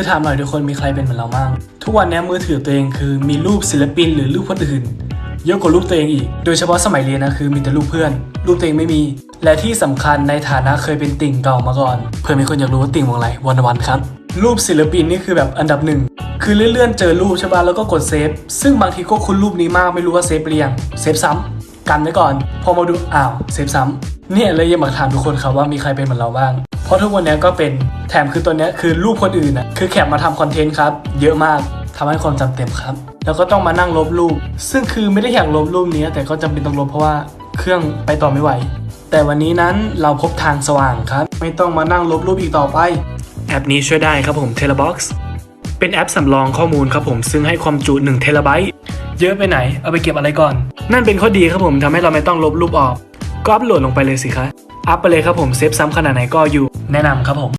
คือถามหน่อยทุกคนมีใครเป็นเหมือนเราบ้างทุกวันนี้มือถือตัวเองคือมีรูปศิลปินหรือรูปคนอื่นเยอะกว่ารูปตัวเองอีก โดยเฉพาะสมัยเรียนนะคือมีแต่รูปเพื่อน รูปตัวเองไม่มี และที่สำคัญในฐานะเคยเป็นติ่งเก่ามาก่อน เพื่อมีคนอยากรู้ว่าติ่งวงอะไรวันวันครับ รูปศิลปินนี่คือแบบอันดับหนึ่ง คือเลื่อนๆเจอรูปใช่ป่ะแล้วก็กดเซฟ ซึ่งบางทีก็คุ้นรูปนี้มากไม่รู้ว่าเซฟหรือยังเซฟซ้ำกันไว้ก่อน พอมาดูอ้าวเซฟซ้ำเนี่ยเลยอยากถามทุกคนครับว่ามีใครเป็นเหมือนเราบ้าง เพราะทุกวันนี้ก็เป็นแถมคือตัวนี้คือรูปคนอื่นนะคือแคปมาทำคอนเทนต์ครับ เยอะมากทำให้ความจำเต็มครับ แล้วก็ต้องมานั่งลบรูป ซึ่งคือไม่ได้อยากลบรูปนี้ แต่ก็จำเป็นต้องลบเพราะว่าเครื่องไปต่อไม่ไหว แต่วันนี้นั้นเราพบทางสว่างครับ ไม่ต้องมานั่งลบรูปอีกต่อไป แอปนี้ช่วยได้ครับผม Terabox เป็นแอปสำรองข้อมูลครับผมซึ่งให้ความจุ1เทราไบต์เยอะไปไหน เอาไปเก็บอะไรก่อน นั่นเป็นข้อดีครับผมทำให้เราไม่ต้องลบรูปออก ก็อัปโหลดลงไปเลยสิคะอัพไปเลยครับผมเซฟซ้ำขนาดไหนก็อยู่ แนะนำครับผม